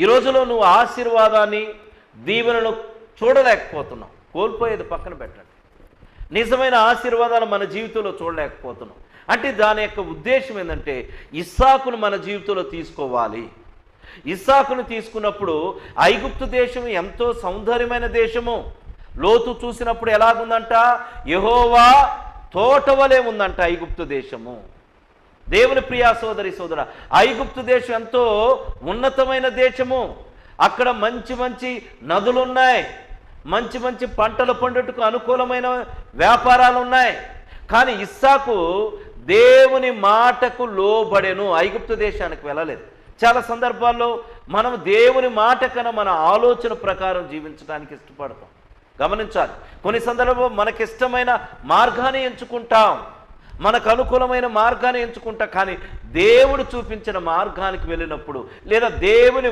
ఈ రోజులో నువ్వు ఆశీర్వాదాన్ని దీవెనను చూడలేకపోతున్నావు. కోల్పోయేది పక్కన పెట్టండి. నిజమైన ఆశీర్వాదాలు మన జీవితంలో చూడలేకపోతున్నాం అంటే దాని యొక్క ఉద్దేశం ఏంటంటే ఇస్సాకును మన జీవితంలో తీసుకోవాలి. ఇస్సాకును తీసుకున్నప్పుడు ఐగుప్తు దేశం ఎంతో సౌందర్యమైన దేశము. లోతు చూసినప్పుడు ఎలాగుందంట? యహోవా తోటవలే ఉందంట ఐగుప్తు దేశము. దేవుని ప్రియా సోదరి సోదర ఐగుప్తు దేశం ఎంతో ఉన్నతమైన దేశము. అక్కడ మంచి మంచి నదులున్నాయి. మంచి మంచి పంటలు పండుటకు అనుకూలమైన వ్యాపారాలు ఉన్నాయి కానీ ఇస్సాకు దేవుని మాటకు లోబడెను ఐగుప్తు దేశానికి వెళ్ళలేదు. చాలా సందర్భాల్లో మనం దేవుని మాట కన్నా మన ఆలోచన ప్రకారం జీవించడానికి ఇష్టపడతాం. గమనించాలి. కొన్ని సందర్భంలో మనకిష్టమైన మార్గాన్ని ఎంచుకుంటాం. మనకు అనుకూలమైన మార్గాన్ని ఎంచుకుంటా కానీ దేవుడు చూపించిన మార్గానికి వెళ్ళినప్పుడు లేదా దేవుని